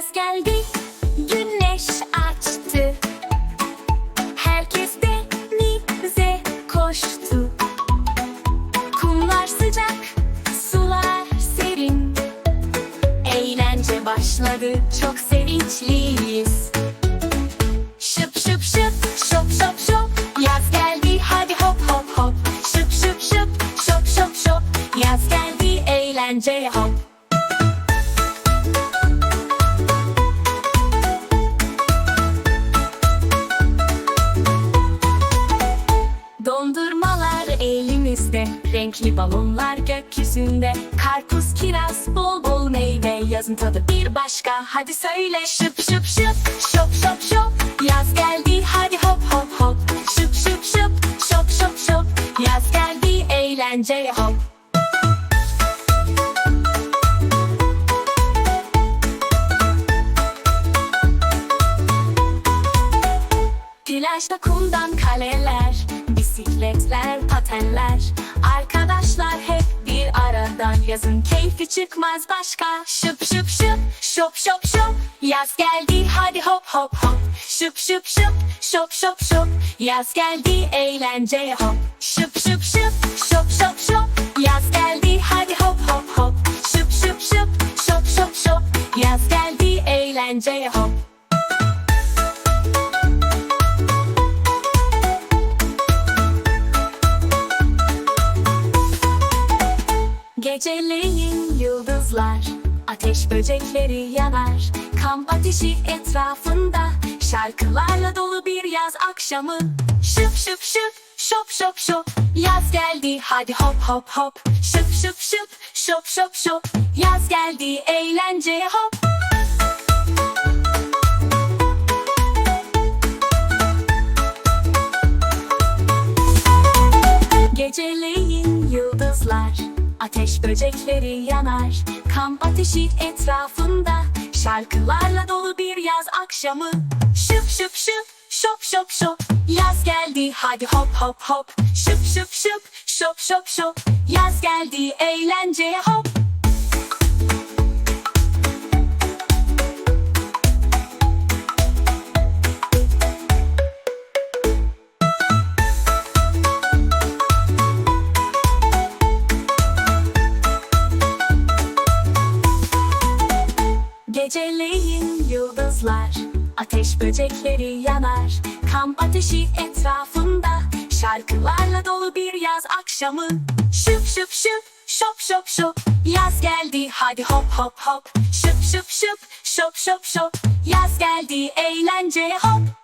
Yaz geldi, güneş açtı. Herkes denize koştu. Kumlar sıcak, sular serin. Eğlence başladı, çok sevinçliyiz. Şıp şıp şıp, şop şop şop. Yaz geldi, hadi hop hop hop. Şıp şıp şıp, şop şop şop. Yaz geldi, eğlenceye hop. Dondurmalar elimizde, renkli balonlar gökyüzünde. Karpuz, kiraz, bol bol meyve, yazın tadı bir başka. Hadi söyle şıp şıp şıp, şop şop şop. Yaz geldi, hadi hop hop hop. Şıp şıp şıp, şop şop şop. Yaz geldi, eğlenceye hop. Plajda kaleler, bisikletler, patenler. Arkadaşlar hep bir aradan yazın keyfi çıkmaz başka. Şıp şıp şıp, şop şop şop. Yaz geldi hadi hop hop hop. Şıp şıp şıp, şop şop şop. Yaz geldi eğlenceye hop. Şıp şıp şıp, şop şop şop. Yaz geldi hadi hop hop hop. Şıp şıp şıp, şop şop şop. Yaz geldi eğlenceye hop. Geceleyin yıldızlar Ateş böcekleri yanar. Kamp ateşi etrafında Şarkılarla dolu bir yaz akşamı. Şıp şıp şıp Şop şop şop Yaz geldi. Hadi hop hop hop Şıp şıp şıp Şop şop şop Yaz geldi. Eğlenceye hop Ateş böcekleri yanar. Kamp ateşi etrafında Şarkılarla dolu bir yaz akşamı. Şıp şıp şıp Şop şop şop Yaz geldi hadi hop hop hop. Şıp şıp şıp Şop şop şop Yaz geldi eğlenceye hop yıldızlar. Ateş böcekleri yanar. Kamp ateşi etrafında. Şarkılarla dolu bir yaz akşamı. Şıp şıp şıp Şop şop şop. Yaz geldi hadi hop hop hop. Şıp şıp şıp Şop şop şop. Yaz geldi eğlenceye hop